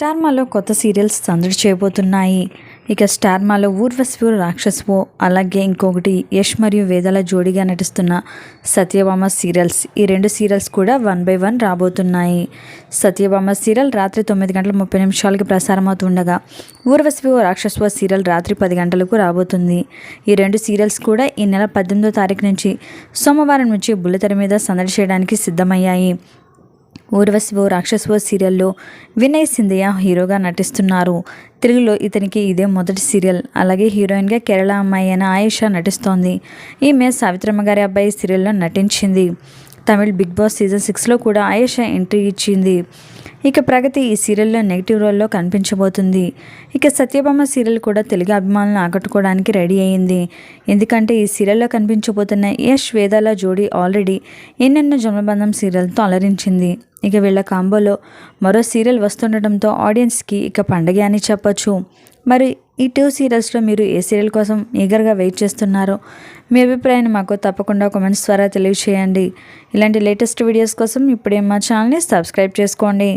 స్టార్మాలో కొత్త సీరియల్స్ సందడి చేయబోతున్నాయి. ఇక స్టార్మాలో ఊర్వశివు రాక్షసువో అలాగే ఇంకొకటి యష్ మరియు వేదాల జోడిగా నటిస్తున్న సత్యభామ సీరియల్స్. ఈ రెండు సీరియల్స్ కూడా వన్ బై వన్ రాబోతున్నాయి. సత్యభామ సీరియల్ రాత్రి తొమ్మిది గంటల ముప్పై నిమిషాలకి ప్రసారం అవుతుండగా ఊర్వశివు రాక్షసువ సీరియల్ రాత్రి పది గంటలకు రాబోతుంది. ఈ రెండు సీరియల్స్ కూడా ఈ నెల పద్దెనిమిదో తారీఖు నుంచి సోమవారం నుంచి బుల్లితెర మీద సందడి చేయడానికి సిద్ధమయ్యాయి. ఊర్వశివో రాక్షసవో సీరియల్లో వినయ్ సింధియా హీరోగా నటిస్తున్నారు. తెలుగులో ఇతనికి ఇదే మొదటి సీరియల్. అలాగే హీరోయిన్గా కేరళ అమ్మాయి అయిన ఆయేషా నటిస్తోంది. ఈమె సావిత్రమ్మ గారి అబ్బాయి సీరియల్లో నటించింది. తమిళ్ బిగ్ బాస్ సీజన్ సిక్స్లో కూడా ఆయేషా ఎంట్రీ ఇచ్చింది. ఇక ప్రగతి ఈ సీరియల్లో నెగిటివ్ రోల్లో కనిపించబోతుంది. ఇక సత్యభామ సీరియల్ కూడా తెలుగు అభిమానులను ఆకట్టుకోవడానికి రెడీ అయింది ఎందుకంటే ఈ సీరియల్లో కనిపించబోతున్న యష్ వేదాల జోడీ ఆల్రెడీ ఎన్నెన్నో జన్మబంధం సీరియల్తో అలరించింది. ఇక వీళ్ళ కాంబోలో మరో సీరియల్ వస్తుండటంతో ఆడియన్స్కి ఇక పండగే అని చెప్పొచ్చు. మరి ఈ టూ సీరియల్స్లో మీరు ఏ సీరియల్ కోసం ఈగర్గా వెయిట్ చేస్తున్నారో మీ అభిప్రాయాన్ని మాకు తప్పకుండా కామెంట్స్ ద్వారా తెలియచేయండి. ఇలాంటి లేటెస్ట్ వీడియోస్ కోసం ఇప్పుడే మా ఛానల్ని సబ్స్క్రైబ్ చేసుకోండి.